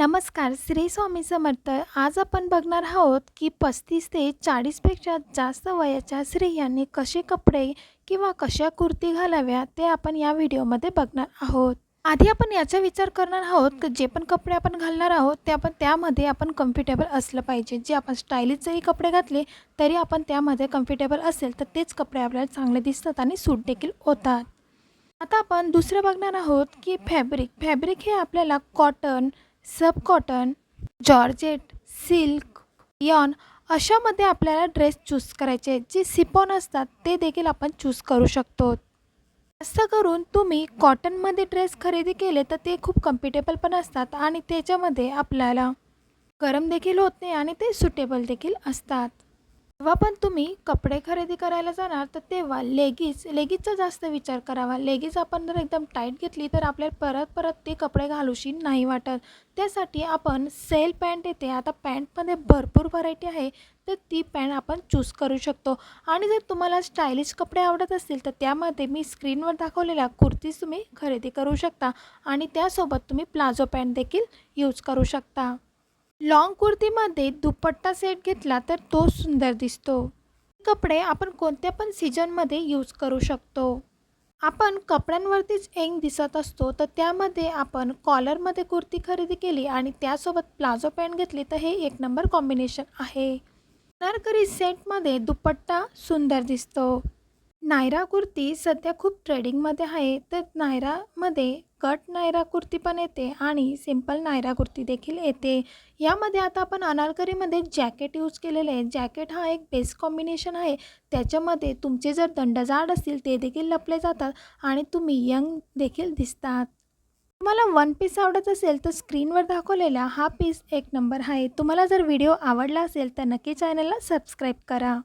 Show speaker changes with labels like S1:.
S1: नमस्कार श्री स्वामी समर्थ. आज आपण बघणार आहोत की पस्तीस ते चाळीसपेक्षा जास्त वयाच्या स्त्रियांनी कसे कपडे किंवा कशा कुर्ती घालाव्या ते आपण या व्हिडिओमध्ये बघणार आहोत. आधी आपण याचा विचार करणार आहोत की जे पण कपडे आपण घालणार आहोत ते आपण त्यामध्ये आपण कम्फर्टेबल असलं पाहिजे. जे आपण स्टायलिश जरी कपडे घातले तरी आपण त्यामध्ये कम्फर्टेबल असेल तर तेच कपडे आपल्याला चांगले दिसतात आणि सूट देखील होतात. आता आपण दुसरं बघणार आहोत की फॅब्रिक फॅब्रिक हे आपल्याला कॉटन सब कॉटन जॉर्जेट सिल्क यॉन अशामध्ये आपल्याला ड्रेस चूज करायचे आहेत. जे सिपॉन असतात ते देखील आपण चूज करू शकतो. जास्त करून तुम्ही कॉटनमध्ये ड्रेस खरेदी केले तर ते खूप कम्फर्टेबल पण असतात आणि त्याच्यामध्ये आपल्याला गरम देखील होत नाही आणि ते सुटेबल देखील असतात. जेव्हा पण तुम्ही कपडे खरेदी करायला जाणार तर तेव्हा लेगीज लेगीजचा जास्त विचार करावा. लेगीज आपण जर एकदम टाईट घेतली तर आपल्याला परत परत ते कपडे घालूशी नाही वाटत. त्यासाठी आपण सेल पॅन्ट येते. आता पॅन्टमध्ये भरपूर व्हरायटी आहे तर ती पॅन्ट आपण चूज करू शकतो. आणि जर तुम्हाला स्टायलिश कपडे आवडत असतील तर त्यामध्ये मी स्क्रीनवर दाखवलेल्या कुर्तीज तुम्ही खरेदी करू शकता. आणि त्यासोबत तुम्ही प्लाझो पॅन्ट देखील यूज करू शकता. लॉंग कुर्तीमध्ये दुपट्टा सेट घेतला तर तो सुंदर दिसतो. कपडे आपण कोणत्या पण सीजनमध्ये यूज करू शकतो. आपण कपड्यांवरतीच एंग दिसत असतो तर त्यामध्ये आपण कॉलरमध्ये कुर्ती खरेदी केली आणि त्यासोबत प्लाझो पॅन्ट घेतली तर हे एक नंबर कॉम्बिनेशन आहे. नरकरी सेटमध्ये दुपट्टा सुंदर दिसतो. नायरा कुर्ती सध्या खूप ट्रेडिंगमध्ये आहे. तर नायरामध्ये कट नायरा कुर्ती पण येते आणि सिंपल नायरा कुर्ती देखील येते. यामध्ये आता आपण अनारकरीमध्ये जॅकेट यूज केलेले आहे. जॅकेट हा एक बेस्ट कॉम्बिनेशन आहे. त्याच्यामध्ये तुमचे जर दंडजाड असतील ते देखील लपले जातात आणि तुम्ही यंग देखील दिसतात. तुम्हाला वन पीस आवडत असेल तर स्क्रीनवर दाखवलेला हा पीस एक नंबर आहे. तुम्हाला जर व्हिडिओ आवडला असेल तर नक्की चॅनलला सबस्क्राईब करा.